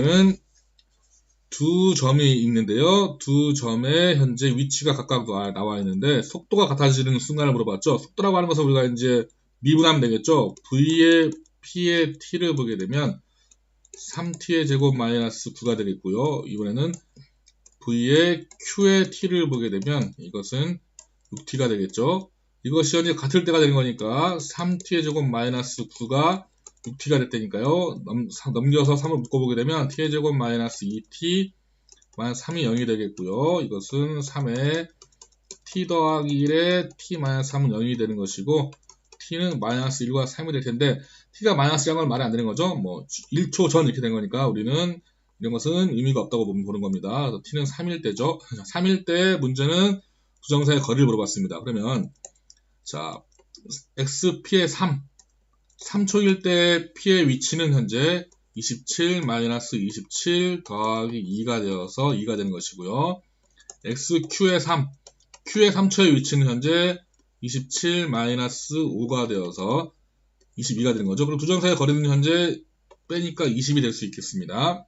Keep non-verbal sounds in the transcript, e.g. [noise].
문제는 두 점이 있는데요. 두 점의 현재 위치가 각각 나- 나와 있는데 속도가 같아지는 순간을 물어봤죠. 속도라고 하는 것을 우리가 이제 미분하면 되겠죠. V의 P의 T를 보게 되면 3T의 제곱 마이너스 9가 되겠고요. 이번에는 V의 Q의 T를 보게 되면 이것은 6T가 되겠죠. 이것이 현재 같을 때가 되는 거니까 3T의 제곱 마이너스 9가 6t가 됐다니까요. 넘, 넘겨서 3을 묶어보게 되면 t의 제곱 마이너스 2t 마이너스 3이 0이 되겠고요. 이것은 3에 t 더하기 1에 t 마이너스 3은 0이 되는 것이고 t는 마이너스 1과 3이 될 텐데 t가 마이너스 0은 말이 안 되는 거죠. 뭐 1초 전 이렇게 된 거니까 우리는 이런 것은 의미가 없다고 보는 겁니다. 그래서 t는 3일 때죠. [laughs] 3일 때 문제는 부정사의 거리를 물어봤습니다. 그러면 자 xp의 3 3초일 때 P의 위치는 현재 27 마이너스 27 더하기 2가 되어서 2가 되는 것이고요. XQ의 3, Q의 3초의 위치는 현재 27 마이너스 5가 되어서 22가 되는 거죠. 그리고 부정사의 거리는 현재 빼니까 20이 될 수 있겠습니다.